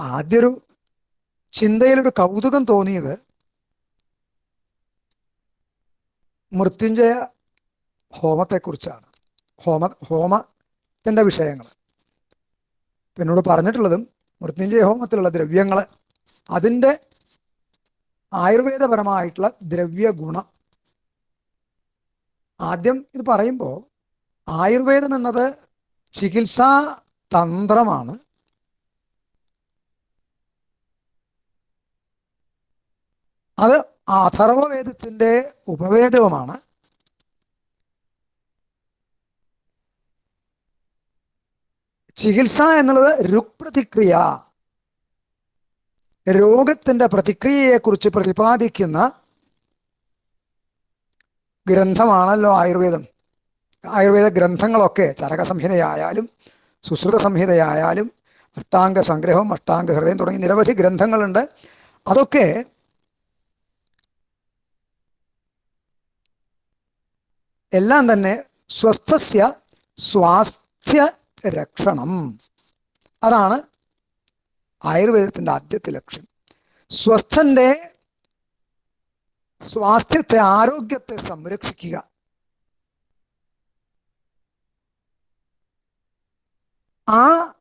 ആദ്യൊരു ചിന്തയിലൊരു കൗതുകം തോന്നിയത് മൃത്യുഞ്ജയ ഹോമത്തെക്കുറിച്ചാണ്. ഹോമ ഹോമത്തിന്റെ വിഷയങ്ങൾ. എന്നോട് പറഞ്ഞിട്ടുള്ളതും മൃത്യുഞ്ജയ ഹോമത്തിലുള്ള ദ്രവ്യങ്ങൾ അതിന്റെ ആയുർവേദപരമായിട്ടുള്ള ദ്രവ്യ ഗുണം ആദ്യം ഇത് പറയുമ്പോൾ ആയുർവേദം എന്നത് ചികിത്സാ തന്ത്രമാണ് അത് അഥർവവേദത്തിന്റെ ഉപവേദവുമാണ്. ചികിത്സ എന്നുള്ളത് രുക്പ്രതിക്രിയ. രോഗത്തിന്റെ പ്രതിക്രിയയെക്കുറിച്ച് പ്രതിപാദിക്കുന്ന ഗ്രന്ഥമാണല്ലോ ആയുർവേദം. ആയുർവേദ ഗ്രന്ഥങ്ങളൊക്കെ ചരക സംഹിതയായാലും സുശ്രുത സംഹിതയായാലും അഷ്ടാംഗ സംഗ്രഹം അഷ്ടാംഗ ഹൃദയം തുടങ്ങി നിരവധി ഗ്രന്ഥങ്ങളുണ്ട്. അതൊക്കെ എല്ലാം തന്നെ സ്വസ്ഥസ്യ സ്വാസ്ഥ്യ രക്ഷണം. അതാണ് ആയുർവേദത്തിന്റെ ആദ്യത്തെ ലക്ഷ്യം. സ്വസ്ഥന്റെ സ്വാസ്ഥ്യത്തെ ആരോഗ്യത്തെ സംരക്ഷിക്കുക. ആ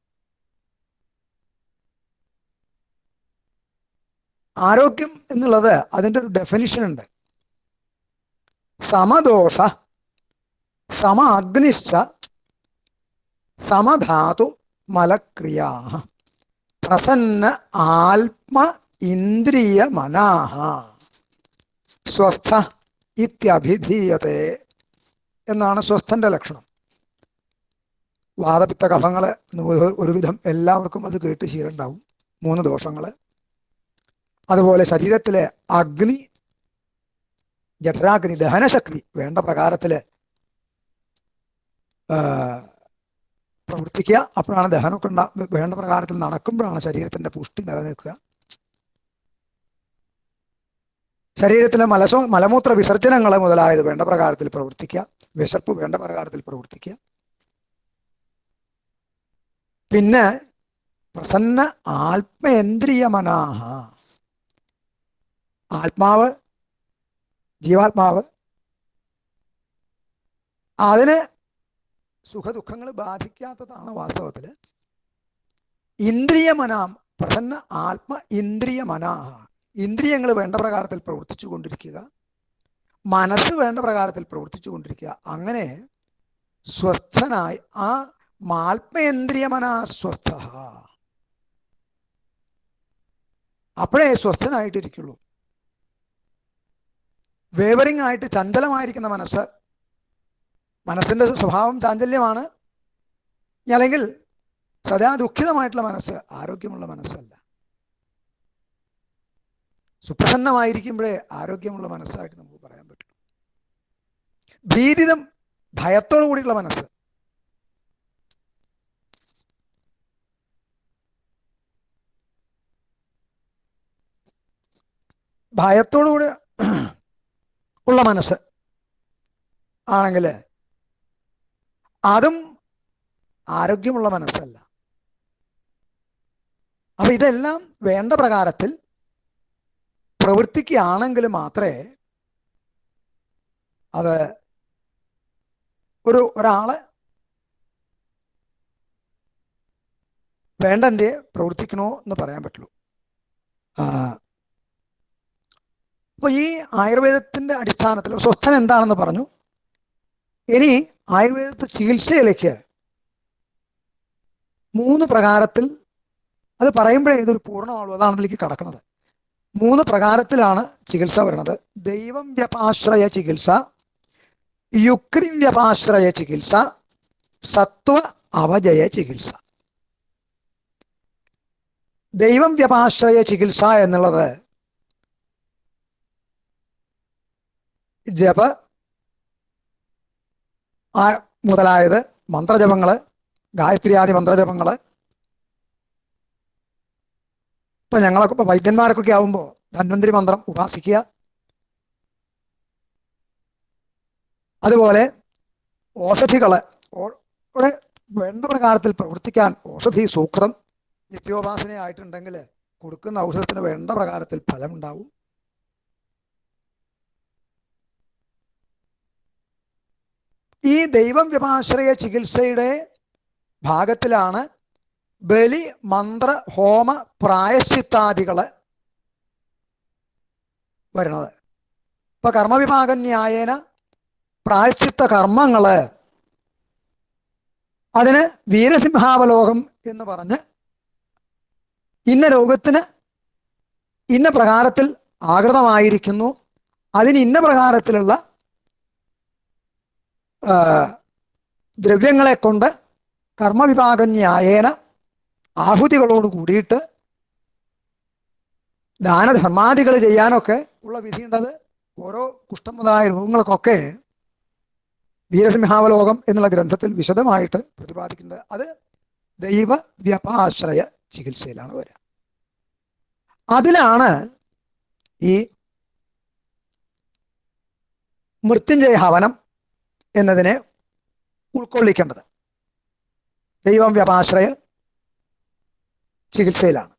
ആരോഗ്യം എന്നുള്ളത് അതിന്റെ ഒരു ഡെഫിനിഷൻ ഉണ്ട്. സമദോഷ സമ അഗ്നിശ്ച സമധാതു മലക്രിയാ പ്രസന്ന ആത്മ ഇന്ദ്രിയ മനാഹ സ്വസ്ഥ ഇത്യഭിധീയത്തെ എന്നാണ് സ്വസ്ഥന്റെ ലക്ഷണം. വാദപിത്ത കഫങ്ങൾ ഒരുവിധം എല്ലാവർക്കും അത് കേട്ട് ശീലുണ്ടാവും മൂന്ന് ദോഷങ്ങൾ. അതുപോലെ ശരീരത്തിലെ അഗ്നി ജഠരാഗ്നി ദഹനശക്തി വേണ്ട പ്രകാരത്തിൽ പ്രവർത്തിക്കുക. അപ്പോഴാണ് ദഹനമൊക്കെ ഉണ്ടാ വേണ്ട പ്രകാരത്തിൽ നടക്കുമ്പോഴാണ് ശരീരത്തിന്റെ പുഷ്ടി നിലനിൽക്കുക. ശരീരത്തിലെ മലസോ മലമൂത്ര വിസർജനങ്ങൾ മുതലായത് വേണ്ട പ്രകാരത്തിൽ പ്രവർത്തിക്കുക. വിശപ്പ് വേണ്ട പ്രകാരത്തിൽ പ്രവർത്തിക്കുക. പിന്നെ പ്രസന്ന ആത്മേന്ദ്രിയ മനാഹ ആത്മാവ് ജീവാത്മാവ്. അതിന് സുഖദുഃഖങ്ങൾ ബാധിക്കാത്തതാണ് വാസ്തവത്തിൽ ഇന്ദ്രിയമനാം പ്രസന്ന ആത്മ ഇന്ദ്രിയമനാഹ. ഇന്ദ്രിയങ്ങൾ വേണ്ട പ്രകാരത്തിൽ പ്രവർത്തിച്ചു കൊണ്ടിരിക്കുക. മനസ്സ് വേണ്ട പ്രകാരത്തിൽ പ്രവർത്തിച്ചു കൊണ്ടിരിക്കുക. അങ്ങനെ സ്വസ്ഥനായി ആ മാത്മേന്ദ്രിയമനാ സ്വസ്ഥ അപ്പോഴേ സ്വസ്ഥനായിട്ടിരിക്കുള്ളൂ. വേവറിംഗ് ആയിട്ട് ചഞ്ചലമായിരിക്കുന്ന മനസ്സ് മനസ്സിന്റെ സ്വഭാവം ചാഞ്ചല്യമാണ്. അല്ലെങ്കിൽ സദാ ദുഃഖിതമായിട്ടുള്ള മനസ്സ് ആരോഗ്യമുള്ള മനസ്സല്ല. സുപ്രസന്നമായിരിക്കുമ്പോഴേ ആരോഗ്യമുള്ള മനസ്സായിട്ട് നമുക്ക് പറയാൻ പറ്റും. ഭീതിതം ഭയത്തോടു കൂടിയുള്ള മനസ്സ്. ഭയത്തോടുകൂടി ഉള്ള മനസ്സ് ആണെങ്കിൽ അതും ആരോഗ്യമുള്ള മനസ്സല്ല. അപ്പൊ ഇതെല്ലാം വേണ്ട പ്രകാരത്തിൽ പ്രവർത്തിക്കുകയാണെങ്കിൽ മാത്രമേ അത് ഒരു ഒരാൾ വേണ്ടെന്തേ പ്രവർത്തിക്കണോ എന്ന് പറയാൻ പറ്റുള്ളൂ. അപ്പോൾ ഈ ആയുർവേദത്തിന്റെ അടിസ്ഥാനത്തിൽ സ്വസ്ഥൻ എന്താണെന്ന് പറഞ്ഞു. ഇനി ആയുർവേദത്തെ ചികിത്സയിലേക്ക് മൂന്ന് പ്രകാരത്തിൽ അത് പറയുമ്പോഴേ ഇതൊരു പൂർണമാവുള്ളൂ അതാണ് അതിലേക്ക് കടക്കുന്നത്. മൂന്ന് പ്രകാരത്തിലാണ് ചികിത്സ വരുന്നത്. ദൈവം വ്യപാശ്രയ ചികിത്സ യുക്രി വ്യപാശ്രയ ചികിത്സ സത്വ അവജയ ചികിത്സ. ദൈവം വ്യപാശ്രയ ചികിത്സ എന്നുള്ളത് ജപ ആ മുതലായത് മന്ത്രജപങ്ങൾ ഗായത്രിയാദി മന്ത്രജപങ്ങൾ ഇപ്പൊ ഞങ്ങളൊക്കെ ഇപ്പൊ വൈദ്യന്മാർക്കൊക്കെ ആവുമ്പോൾ ധന്വന്തിരി മന്ത്രം ഉപാസിക്കുക. അതുപോലെ ഓഷധികൾ വേണ്ട പ്രകാരത്തിൽ പ്രവർത്തിക്കാൻ ഓഷധി സൂക്തം നിത്യോപാസനയായിട്ടുണ്ടെങ്കിൽ കൊടുക്കുന്ന ഔഷധത്തിന് വേണ്ട പ്രകാരത്തിൽ ഫലമുണ്ടാവും. ഈ ദൈവം വ്യപാശ്രയ ചികിത്സയുടെ ഭാഗത്തിലാണ് ബലി മന്ത്ര ഹോമ പ്രായശ്ചിത്താദികൾ വരുന്നത്. ഇപ്പൊ കർമ്മവിഭാഗ ന്യായേന പ്രായശ്ചിത്ത കർമ്മങ്ങൾ അതിന് വീരസിംഹാവലോകം എന്ന് പറഞ്ഞ് ഇന്ന രോഗത്തിന് ഇന്ന പ്രകാരത്തിൽ ആകൃതമായിരിക്കുന്നു. അതിന് ഇന്ന പ്രകാരത്തിലുള്ള ദ്രവ്യങ്ങളെ കൊണ്ട് കർമ്മവിഭാഗ ന്യായേന ആഹുതികളോട് കൂടിയിട്ട് ദാനധർമാദികൾ ചെയ്യാനൊക്കെ ഉള്ള വിധിയുണ്ടത്. ഓരോ കുഷ്ഠം മുതലായ രോഗങ്ങൾക്കൊക്കെ വീരസിംഹാവലോകം എന്നുള്ള ഗ്രന്ഥത്തിൽ വിശദമായിട്ട് പ്രതിപാദിക്കുന്നത് അത് ദൈവ വ്യപാശ്രയ ചികിത്സയിലാണ് വരിക. അതിലാണ് ഈ മൃത്യുഞ്ജയ ഹവനം എന്നതിനെ ഉൾക്കൊള്ളിക്കേണ്ടത്. ദൈവം വ്യപാശ്രയ ചികിത്സയിലാണ്.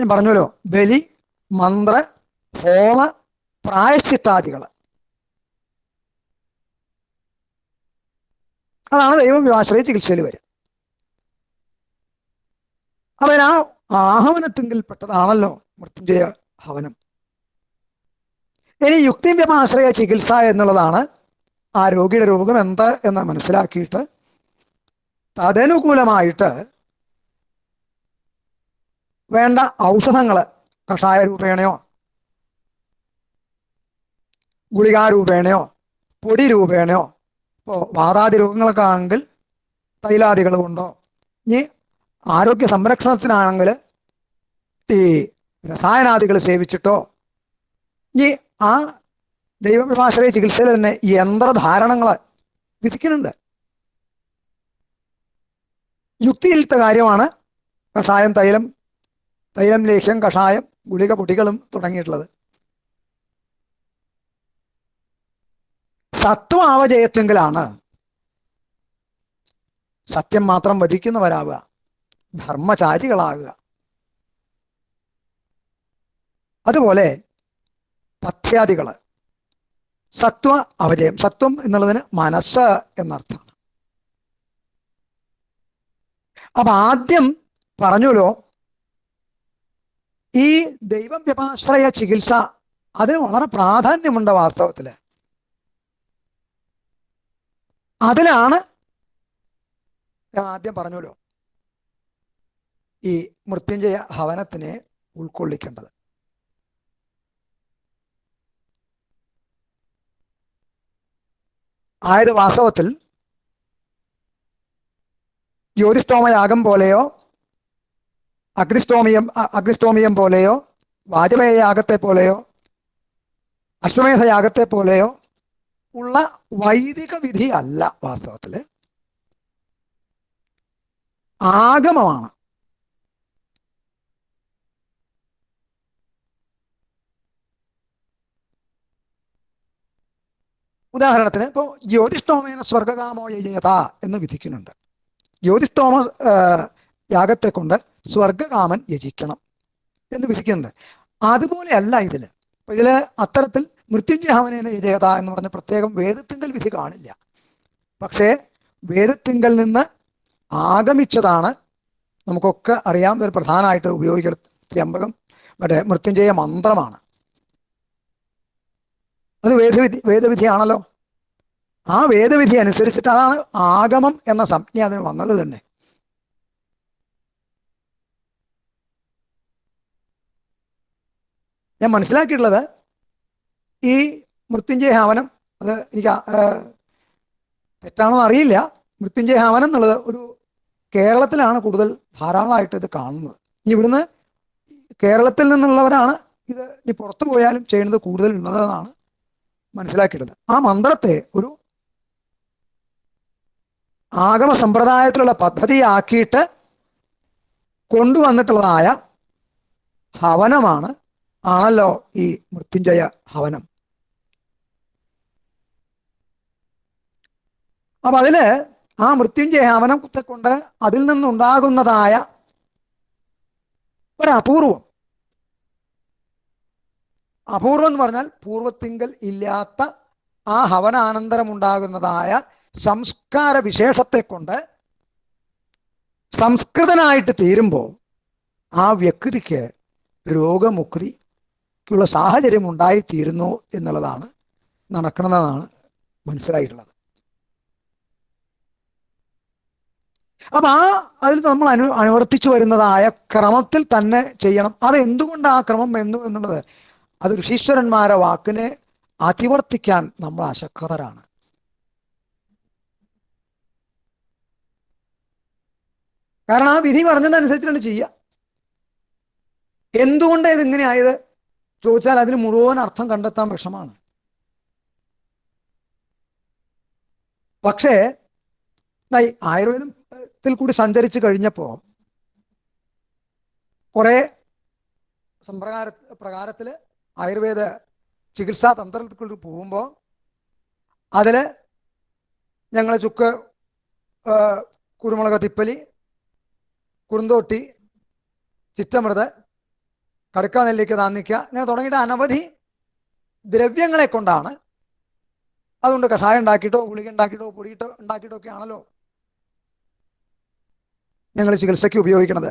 ഞാൻ പറഞ്ഞല്ലോ ബലി മന്ത്ര ഹോമ പ്രായശ്ചിത്താദികൾ. അതാണ് ദൈവം വിവാശ്രയ ചികിത്സയിൽ വരിക. അവൻ ആ ആഹവനത്തിങ്കിൽപ്പെട്ടതാണല്ലോ മൃത്യുഞ്ജയ ഹവനം. ഇനി യുക്തി ആശ്രയ ചികിത്സ എന്നുള്ളതാണ് ആ രോഗിയുടെ രോഗം എന്ത് എന്ന് മനസ്സിലാക്കിയിട്ട് തദനുകൂലമായിട്ട് വേണ്ട ഔഷധങ്ങൾ കഷായ രൂപേണയോ ഗുളികാരൂപേണയോ പൊടി രൂപേണയോ ഇപ്പോൾ വാതാദി രോഗങ്ങളൊക്കെ ആണെങ്കിൽ തൈലാദികൾ കൊണ്ടോ ഇനി ആരോഗ്യ സംരക്ഷണത്തിനാണെങ്കിൽ ഈ രസായനാദികൾ സേവിച്ചിട്ടോ ഇനി ആ ദൈവവിഭാശ്രയ ചികിത്സയിൽ തന്നെ യന്ത്രധാരണങ്ങൾ വിധിക്കുന്നുണ്ട്. യുക്തിയില്ലാത്ത കാര്യമാണ് കഷായം തൈലം തൈലം ലേഹ്യം കഷായം ഗുളിക പൊടികളും തുടങ്ങിയിട്ടുള്ളത്. സത്വാവജയത്വങ്കിലാണ് സത്യം മാത്രം വധിക്കുന്നവരാവുക ധർമ്മചാരികളാകുക. അതുപോലെ പഥ്യാദികൾ സത്വ അവജയം. സത്വം എന്നുള്ളതിന് മനസ്സ് എന്നർത്ഥമാണ്. അപ്പൊ ആദ്യം പറഞ്ഞല്ലോ ഈ ദൈവം വ്യപാശ്രയ ചികിത്സ അതിന് വളരെ പ്രാധാന്യമുണ്ട് വാസ്തവത്തിൽ. അതിലാണ് ആദ്യം പറഞ്ഞല്ലോ ഈ മൃത്യുഞ്ജയ ഹവനത്തിനെ ഉൾക്കൊള്ളിക്കേണ്ടത്. ആയത് വാസ്തവത്തിൽ ജ്യോതിഷ്ടോമയാഗം പോലെയോ അഗ്നിഷ്ടോമിയം അഗ്നിഷ്ടോമിയം പോലെയോ വാജപേയയാഗത്തെ പോലെയോ അശ്വമേധ യാഗത്തെ പോലെയോ ഉള്ള വൈദിക വിധി അല്ല വാസ്തവത്തിൽ. ആഗമമാണ്. ഉദാഹരണത്തിന് ഇപ്പോൾ ജ്യോതിഷ്ടോമേന സ്വർഗകാമോ യജയത എന്ന് വിധിക്കുന്നുണ്ട്. ജ്യോതിഷ്ടോമ യാഗത്തെ കൊണ്ട് സ്വർഗകാമൻ യജിക്കണം എന്ന് വിധിക്കുന്നുണ്ട്. അതുപോലെയല്ല ഇതിൽ ഇതിൽ അത്തരത്തിൽ മൃത്യുഞ്ജയഹവനേന യജയത എന്ന് പറഞ്ഞ പ്രത്യേകം വേദത്തിങ്കൽ വിധി കാണില്ല. പക്ഷേ വേദത്തിങ്കൽ നിന്ന് ആഗമിച്ചതാണ് നമുക്കൊക്കെ അറിയാം ഒരു പ്രധാനമായിട്ട് ഉപയോഗിക്കുന്ന ത്രയംബകം മറ്റേ മൃത്യുഞ്ജയ മന്ത്രമാണ്. അത് വേദവിധി വേദവിധിയാണല്ലോ. ആ വേദവിധി അനുസരിച്ചിട്ട് അതാണ് ആഗമം എന്ന സംജ്ഞ അതിന് വന്നത് തന്നെ. ഞാൻ മനസ്സിലാക്കിയിട്ടുള്ളത് ഈ മൃത്യുഞ്ജയ ഹാവനം അത് എനിക്ക് തെറ്റാണോ അറിയില്ല. മൃത്യുഞ്ജയ ഹാവനം എന്നുള്ളത് ഒരു കേരളത്തിലാണ് കൂടുതൽ ധാരാളമായിട്ട് ഇത് കാണുന്നത്. ഇനി ഇവിടുന്ന് കേരളത്തിൽ നിന്നുള്ളവരാണ് ഇത് ഇനി പുറത്തു പോയാലും ചെയ്യുന്നത് കൂടുതൽ ഉള്ളതെന്നാണ് മനസ്സിലാക്കിയിട്ടത് ആ മന്ത്രത്തെ ഒരു ആഗമ സമ്പ്രദായത്തിലുള്ള പദ്ധതിയാക്കിയിട്ട് കൊണ്ടുവന്നിട്ടുള്ളതായ ഹവനമാണ് ആണല്ലോ ഈ മൃത്യുഞ്ജയ ഹവനം. അപ്പൊ അതിൽ ആ മൃത്യുഞ്ജയ ഹവനത്തെ കൊണ്ട് അതിൽ നിന്നുണ്ടാകുന്നതായ ഒരു അപൂർവം എന്ന് പറഞ്ഞാൽ പൂർവത്തിങ്കൽ ഇല്ലാത്ത ആ ഹവനാനന്തരമുണ്ടാകുന്നതായ സംസ്കാര വിശേഷത്തെ കൊണ്ട് സംസ്കൃതനായിട്ട് തീരുമ്പോൾ ആ വ്യക്തിക്ക് രോഗമുക്തിക്കുള്ള സാഹചര്യം ഉണ്ടായിത്തീരുന്നു എന്നുള്ളതാണ് നടക്കണമെന്നാണ് മനസ്സിലായിട്ടുള്ളത്. അപ്പൊ ആ അതിൽ നമ്മൾ അനു അനുവർത്തിച്ചു വരുന്നതായ ക്രമത്തിൽ തന്നെ ചെയ്യണം. അത് എന്തുകൊണ്ട് ആ ക്രമം എന്നു എന്നുള്ളത് അത് ഋഷീശ്വരന്മാരെ വാക്കിനെ അതിവർത്തിക്കാൻ നമ്മൾ അശക്തരാണ് കാരണം ആ വിധി പറഞ്ഞതനുസരിച്ചിട്ടാണ് ചെയ്യുക. എന്തുകൊണ്ട് ഇത് ഇങ്ങനെ ആയത്? ചോദിച്ചാൽ അതിന് മുഴുവൻ അർത്ഥം കണ്ടെത്താൻ വിഷമാണ് പക്ഷേ ആയുർവേദത്തിൽ കൂടി സഞ്ചരിച്ചു കഴിഞ്ഞപ്പോൾ കുറെ സമ്പ്രകാര പ്രകാരത്തിൽ ആയുർവേദ ചികിത്സാ തന്ത്രത്തിൽ പോകുമ്പോൾ അതിൽ ഞങ്ങൾ ചുക്ക് കുരുമുളക് തിപ്പലി കുറുന്തോട്ടി ചിറ്റമൃത് കടുക്ക നെല്ലിക്ക നാന്നിക്ക ഇങ്ങനെ തുടങ്ങിയിട്ട് അനവധി ദ്രവ്യങ്ങളെ കൊണ്ടാണ് അതുകൊണ്ട് കഷായം ഉണ്ടാക്കിയിട്ടോ ഗുളിക ഉണ്ടാക്കിയിട്ടോ പൊടിയിട്ടോ ഉണ്ടാക്കിയിട്ടോ ഒക്കെ ആണല്ലോ ഞങ്ങൾ ചികിത്സയ്ക്ക് ഉപയോഗിക്കുന്നത്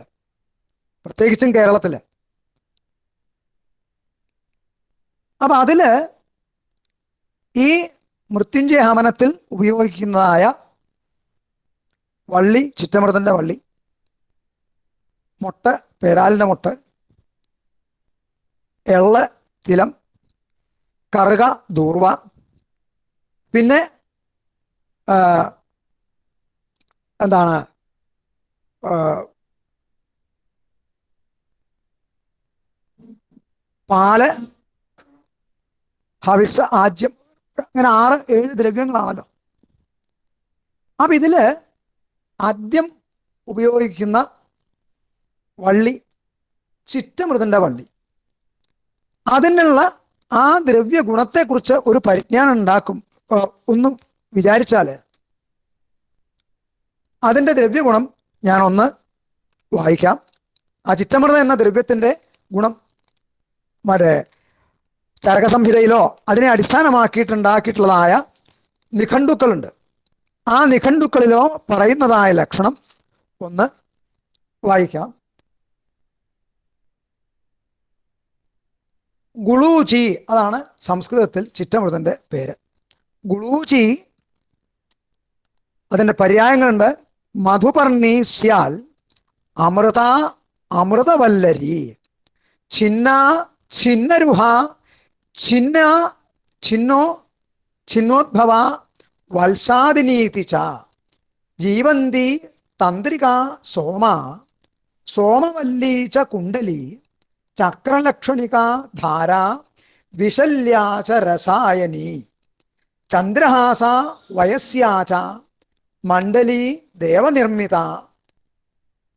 പ്രത്യേകിച്ചും കേരളത്തിൽ അപ്പൊ അതിൽ ഈ മൃത്യുഞ്ജയ ഹമനത്തിൽ ഉപയോഗിക്കുന്നതായ വള്ളി ചിറ്റമൃതന്റെ വള്ളി മുട്ട പേരാലിന്റെ മുട്ട എള്ള തിലം കറുക ദൂർവ പിന്നെ എന്താണ് പാൽ ഹവിസ് ആജ്യം അങ്ങനെ ആറ് ഏഴ് ദ്രവ്യങ്ങളാണല്ലോ. അപ്പൊ ഇതിൽ ആദ്യം ഉപയോഗിക്കുന്ന വള്ളി ചിറ്റമൃതന്റെ വള്ളി. അതിനുള്ള ആ ദ്രവ്യ ഗുണത്തെക്കുറിച്ച് ഒരു പരിജ്ഞാനം ഉണ്ടാക്കും. ഒന്ന് വിചാരിച്ചാൽ അതിന്റെ ദ്രവ്യഗുണം ഞാനൊന്ന് വായിക്കാം. ആ ചിറ്റമൃതം എന്ന ദ്രവ്യത്തിന്റെ ഗുണം മറ്റേ ചരകസംഹിതയിലോ അതിനെ അടിസ്ഥാനമാക്കിയിട്ടുണ്ടാക്കിയിട്ടുള്ളതായ നിഘണ്ടുക്കളുണ്ട്. ആ നിഘണ്ടുക്കളിലോ പറയുന്നതായ ലക്ഷണം ഒന്ന് വായിക്കാം. ഗുളൂചി അതാണ് സംസ്കൃതത്തിൽ ചിറ്റമൃതന്റെ പേര്. ഗുളൂചി അതിന്റെ പര്യായങ്ങളുണ്ട്. മധുപർണി സ്യാൽ അമൃത അമൃതവല്ലരി ചിന്ന ചിന്നരുഹ ചിന്ന ചിന്നോ ചിന്നോദ്ഭവ വത്സാദിനീതി ച. ജീവന്തി തന്ത്രിക സോമ. സോമവല്ലി ച കുണ്ടലി ചക്രലക്ഷണിക ധാര. വിശല്യാച രസായനി. ചന്ദ്രഹാസ വയസ്യാച മണ്ഡലി ദേവനിർമ്മിത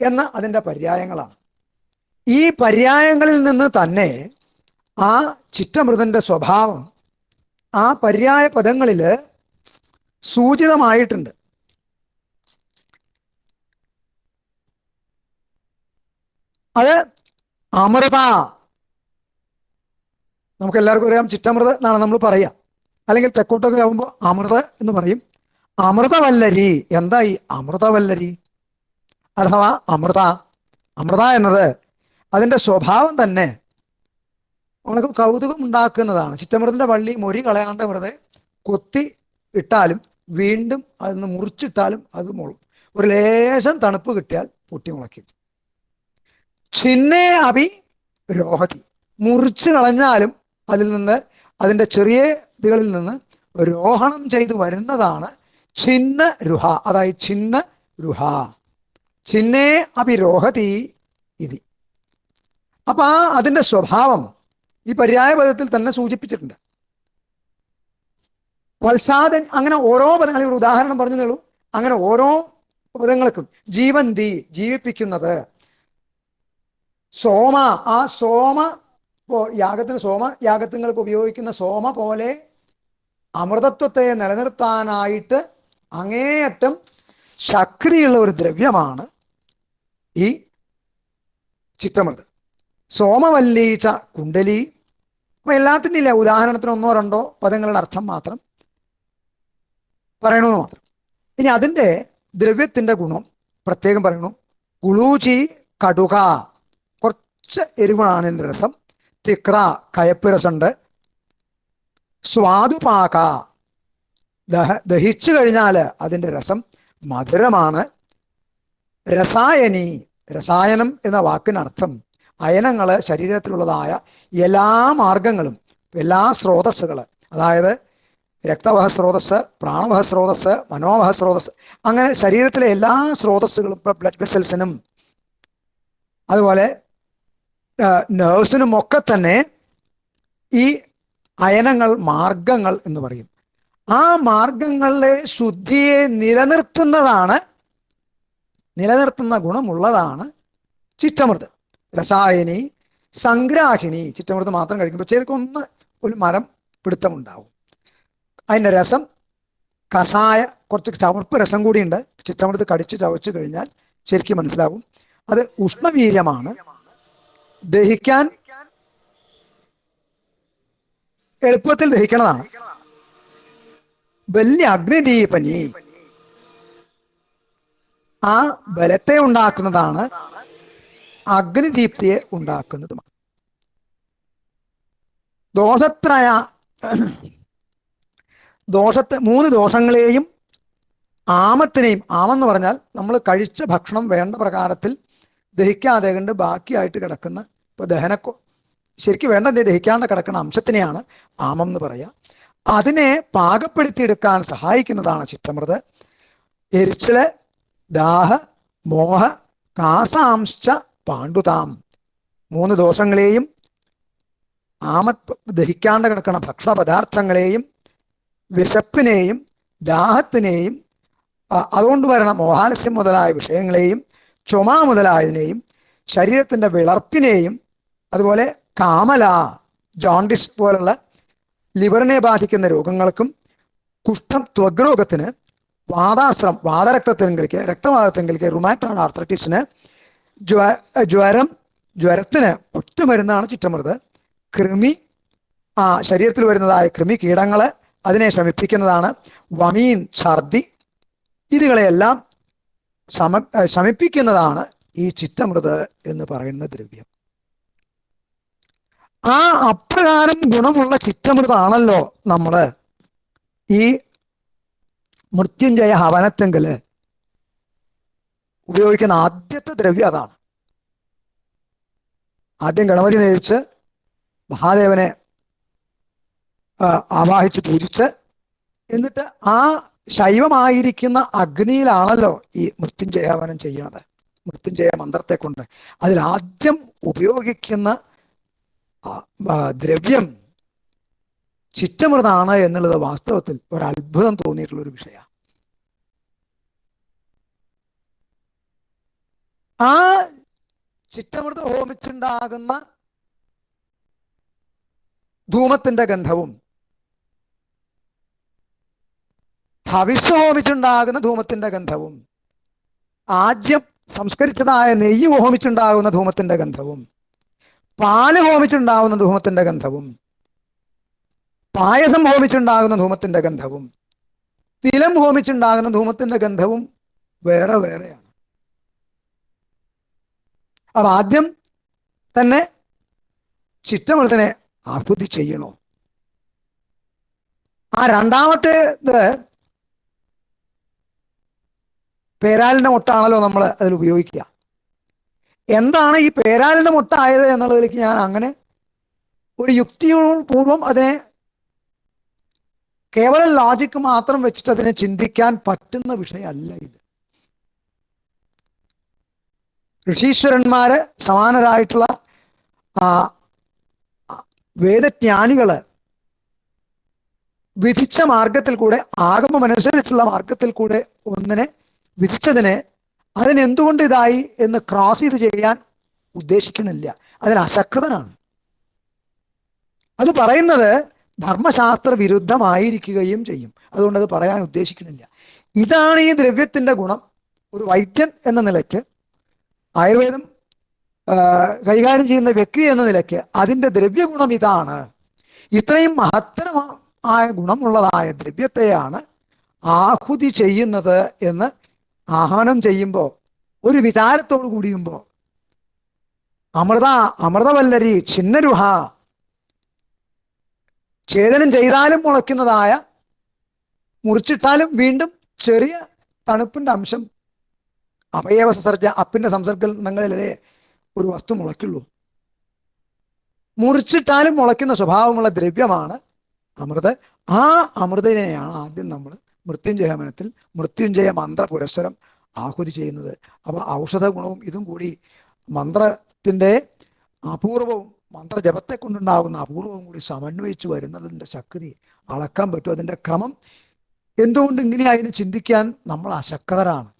എന്ന അതിന്റെ പര്യായങ്ങളാണ്. ഈ പര്യായങ്ങളിൽ നിന്ന് തന്നെ ആ ചിറ്റമൃതന്റെ സ്വഭാവം ആ പര്യായ പദങ്ങളിൽ സൂചിതമായിട്ടുണ്ട്. അത് അമൃത. നമുക്ക് എല്ലാവർക്കും അറിയാം ചിറ്റമൃത എന്നാണ് നമ്മൾ പറയുക അല്ലെങ്കിൽ തെക്കോട്ടൊക്കെ ആകുമ്പോൾ അമൃത എന്ന് പറയും. അമൃതവല്ലരി. എന്തായി അമൃതവല്ലരി? അഥവാ അമൃത. അമൃത എന്നത് അതിന്റെ സ്വഭാവം തന്നെ നമുക്ക് കൗതുകം ഉണ്ടാക്കുന്നതാണ്. ചിറ്റമൃതന്റെ വള്ളി മൊരി കളയാണ്ട് വെറുതെ കൊത്തി ഇട്ടാലും വീണ്ടും അതിന്ന് മുറിച്ചിട്ടാലും അത് മുളും ഒരു ലേശം തണുപ്പ് കിട്ടിയാൽ പൊട്ടി മുളയ്ക്കും. ചിന്നേ അഭി രോഹതി. മുറിച്ച് കളഞ്ഞാലും അതിൽ നിന്ന് അതിന്റെ ചെറിയ ഇതുകളിൽ നിന്ന് രോഹണം ചെയ്തു വരുന്നതാണ് ചിന്ന രുഹ. അതായത് ചിന്ന രുഹ. ചിന്നേ അഭി രോഹതി ഇതി. അപ്പൊ ആ അതിന്റെ സ്വഭാവം ഈ പര്യായ പദത്തിൽ തന്നെ സൂചിപ്പിച്ചിട്ടുണ്ട്. വത്സാദൻ അങ്ങനെ ഓരോ പദങ്ങൾ ഒരു ഉദാഹരണം പറഞ്ഞു തരൂ അങ്ങനെ ഓരോ പദങ്ങൾക്കും ജീവന്തി ജീവിപ്പിക്കുന്നത്. സോമ ആ സോമ യാഗത്തിന് സോമ യാഗത്തിങ്ങൾക്ക് ഉപയോഗിക്കുന്ന സോമ പോലെ അമൃതത്വത്തെ നിലനിർത്താനായിട്ട് അങ്ങേയറ്റം ശക്തിയുള്ള ഒരു ദ്രവ്യമാണ് ഈ ചിത്രമൃത് സോമവല്ലീച്ച കുണ്ടലി അപ്പൊ എല്ലാത്തിന്റെ ഇല്ല. ഉദാഹരണത്തിന് ഒന്നോ രണ്ടോ പദങ്ങളുടെ അർത്ഥം മാത്രം പറയണമെന്ന് മാത്രം. ഇനി അതിന്റെ ദ്രവ്യത്തിന്റെ ഗുണം പ്രത്യേകം പറയണു. ഗുളൂചി കടുക. കുറച്ച് എരിവാണ് എന്റെ രസം. തിക്ര കയപ്പ് രസമുണ്ട്. സ്വാദുപാക. ദഹ ദഹിച്ചു കഴിഞ്ഞാൽ അതിന്റെ രസം മധുരമാണ്. രസായനി രസായനം എന്ന വാക്കിനർത്ഥം അയനങ്ങൾ ശരീരത്തിലുള്ളതായ എല്ലാ മാർഗങ്ങളും എല്ലാ സ്രോതസ്സുകൾ അതായത് രക്തവഹ സ്രോതസ് പ്രാണവഹ സ്രോതസ് മനോവഹ സ്രോതസ് അങ്ങനെ ശരീരത്തിലെ എല്ലാ സ്രോതസ്സുകളും ഇപ്പോൾ ബ്ലഡ് വെസൽസിനും അതുപോലെ നേഴ്സിനും ഒക്കെ തന്നെ ഈ അയനങ്ങൾ മാർഗങ്ങൾ എന്ന് പറയും. ആ മാർഗങ്ങളിലെ ശുദ്ധിയെ നിലനിർത്തുന്നതാണ് നിലനിർത്തുന്ന ഗുണമുള്ളതാണ് ചിറ്റമൃത്. രസായനി സംഗ്രാഹിണി ചിറ്റമൃത് മാത്രം കഴിക്കുമ്പോൾ ചിലർക്കൊന്ന് ഒരു മരം പിടുത്തമുണ്ടാവും അതിന്റെ രസം കഷായ കുറച്ച് ചവർപ്പ് രസം കൂടിയുണ്ട്. ചിറ്റമൃത് കടിച്ച് ചവച്ച് കഴിഞ്ഞാൽ ശരിക്കും മനസ്സിലാവും. അത് ഉഷ്ണവീര്യമാണ്. ദഹിക്കാൻ എളുപ്പത്തിൽ ദഹിക്കണതാണ്. വലിയ അഗ്നിദീപനി ആ ബലത്തെ ഉണ്ടാക്കുന്നതാണ് അഗ്നിദീപ്തിയെ ഉണ്ടാക്കുന്നതുമാണ്. ദോഷത്രയ ദോഷത്തെ മൂന്ന് ദോഷങ്ങളെയും ആമത്തിനെയും ആമെന്ന് പറഞ്ഞാൽ നമ്മൾ കഴിച്ച ഭക്ഷണം വേണ്ട പ്രകാരത്തിൽ ദഹിക്കാതെ കണ്ട് ബാക്കിയായിട്ട് കിടക്കുന്ന ഇപ്പോൾ ദഹന ശരിക്കും വേണ്ട ദഹിക്കാണ്ട് കിടക്കുന്ന അംശത്തിനെയാണ് ആമം എന്ന് പറയുക അതിനെ പാകപ്പെടുത്തിയെടുക്കാൻ സഹായിക്കുന്നതാണ് ചിത്രമൃത് എരിച്ചിൽ ദാഹ മോഹ കാസാംശ പാണ്ഡുതാം മൂന്ന് ദോഷങ്ങളെയും ആമത് ദഹിക്കാണ്ട് കിടക്കുന്ന ഭക്ഷണ പദാർത്ഥങ്ങളെയും വിശപ്പിനെയും ദാഹത്തിനെയും അതുകൊണ്ട് വരണ മോഹാലസ്യം മുതലായ വിഷയങ്ങളെയും ചുമ മുതലായതിനെയും ശരീരത്തിന്റെ വിളർപ്പിനെയും അതുപോലെ കാമല ജോണ്ടിസ് പോലുള്ള ലിവറിനെ ബാധിക്കുന്ന രോഗങ്ങൾക്കും കുഷ്ഠം ത്വഗ്രോഗത്തിന് വാതാശ്രം വാതരക്തത്തെങ്കിലേക്ക് രക്തവാദത്തെങ്കിലേക്ക് റുമാറ്റോൺ ആർത്രറ്റിസിന് ജ്വ ജ്വരം ജ്വരത്തിന് ഒറ്റ മരുന്നാണ് ചുറ്റമൃത്. കൃമി ആ ശരീരത്തിൽ വരുന്നതായ കൃമി കീടങ്ങൾ അതിനെ ശമിപ്പിക്കുന്നതാണ്. വമീൻ ഛർദി ഇതുകളെയെല്ലാം സമ ശമിപ്പിക്കുന്നതാണ് ഈ ചിറ്റമൃത് എന്ന് പറയുന്ന ദ്രവ്യം. ആ അപ്രകാരം ഗുണമുള്ള ചിറ്റമൃതാണല്ലോ നമ്മൾ ഈ മൃത്യുഞ്ജയ ഹവനത്തെങ്കിൽ ഉപയോഗിക്കുന്ന ആദ്യത്തെ ദ്രവ്യം അതാണ്. ആദ്യം ഗണപതി നേരിച്ച് മഹാദേവനെ ആവാഹിച്ച് പൂജിച്ച് എന്നിട്ട് ആ ശൈവമായിരിക്കുന്ന അഗ്നിയിലാണല്ലോ ഈ മൃത്യുഞ്ജയാവനം ചെയ്യുന്നത്. മൃത്യുഞ്ജയ മന്ത്രത്തെ കൊണ്ട് അതിൽ ആദ്യം ഉപയോഗിക്കുന്ന ദ്രവ്യം ചിറ്റമൃതാണ് എന്നുള്ളത് വാസ്തവത്തിൽ ഒരു അത്ഭുതം തോന്നിയിട്ടുള്ള ഒരു വിഷയ ആ ചിറ്റമൃത ഹോമിച്ചുണ്ടാകുന്ന ധൂമത്തിന്റെ ഗന്ധവും ഹവിസ് ഹോമിച്ചുണ്ടാകുന്ന ധൂമത്തിന്റെ ഗന്ധവും ആദ്യം സംസ്കരിച്ചതായ നെയ്യ് ഹോമിച്ചുണ്ടാകുന്ന ധൂമത്തിന്റെ ഗന്ധവും പാൽ ഹോമിച്ചുണ്ടാകുന്ന ധൂമത്തിന്റെ ഗന്ധവും പായസം ഹോമിച്ചുണ്ടാകുന്ന ധൂമത്തിന്റെ ഗന്ധവും തിലം ഹോമിച്ചുണ്ടാകുന്ന ധൂമത്തിന്റെ ഗന്ധവും വേറെ വേറെയാണ്. അപ്പൊ ആദ്യം തന്നെ ചിറ്റമൃതനെ ആഹുതി ചെയ്യണോ. ആ രണ്ടാമത്തെ പേരാലിന്റെ മുട്ടാണല്ലോ നമ്മൾ അതിൽ ഉപയോഗിക്കുക. എന്താണ് ഈ പേരാലിന്റെ മുട്ട ആയത് എന്നുള്ളതിലേക്ക് ഞാൻ അങ്ങനെ ഒരു യുക്തിപൂർവം അതിനെ കേവലം ലോജിക്ക് മാത്രം വെച്ചിട്ട് അതിനെ ചിന്തിക്കാൻ പറ്റുന്ന വിഷയമല്ല ഇത്. ഋഷീശ്വരന്മാര് സമാനരായിട്ടുള്ള ആ വേദജ്ഞാനികൾ വിധിച്ച മാർഗത്തിൽ കൂടെ ആഗമമനുസരിച്ചുള്ള മാർഗത്തിൽ കൂടെ ഒന്നിനെ വിധിച്ചതിനെ അതിനെന്തുകൊണ്ട് ഇതായി എന്ന് ക്രോസ് ചെയ്ത് ചെയ്യാൻ ഉദ്ദേശിക്കുന്നില്ല. അതിന് അശക്തനാണ്. അത് പറയുന്നത് ധർമ്മശാസ്ത്ര വിരുദ്ധമായിരിക്കുകയും ചെയ്യും. അതുകൊണ്ട് അത് പറയാൻ ഉദ്ദേശിക്കുന്നില്ല. ഇതാണ് ഈ ദ്രവ്യത്തിന്റെ ഗുണം. ഒരു വൈദ്യൻ എന്ന നിലയ്ക്ക് ആയുർവേദം കൈകാര്യം ചെയ്യുന്ന വ്യക്തി എന്ന നിലയ്ക്ക് അതിന്റെ ദ്രവ്യഗുണം ഇതാണ്. ഇത്രയും മഹത്തരമായ ഗുണമുള്ളതായ ദ്രവ്യത്തെയാണ് ആഹുതി ചെയ്യുന്നത് എന്ന് ആഹ്വാനം ചെയ്യുമ്പോൾ ഒരു വിചാരത്തോട് കൂടിയുമ്പോൾ അമൃത അമൃതവല്ലരി ചിന്നരുഹ ഛേദനം ചെയ്താലും മുളയ്ക്കുന്നതായ മുറിച്ചിട്ടാലും വീണ്ടും ചെറിയ തണുപ്പിന്റെ അംശം അപയവ സസർജ അപ്പിന്റെ സംസർഗങ്ങളിലെ ഒരു വസ്തു മുളയ്ക്കുള്ളൂ. മുറിച്ചിട്ടാലും മുളയ്ക്കുന്ന സ്വഭാവമുള്ള ദ്രവ്യമാണ് അമൃത്. ആ അമൃതിനെയാണ് ആദ്യം നമ്മൾ മൃത്യുഞ്ജയമനത്തിൽ മൃത്യുഞ്ജയ മന്ത്ര പുരസ്സരം ആഹുതി ചെയ്യുന്നത്. അപ്പോൾ ഔഷധ ഗുണവും ഇതും കൂടി മന്ത്രത്തിന്റെ അപൂർവവും മന്ത്രജപത്തെ കൊണ്ടുണ്ടാകുന്ന അപൂർവവും കൂടി സമന്വയിച്ചു വരുന്നതിന്റെ ശക്തി അളക്കാൻ പറ്റും. അതിന്റെ ക്രമം എന്തുകൊണ്ട് ഇങ്ങനെയായി ചിന്തിക്കാൻ നമ്മൾ അശക്തരാണ്.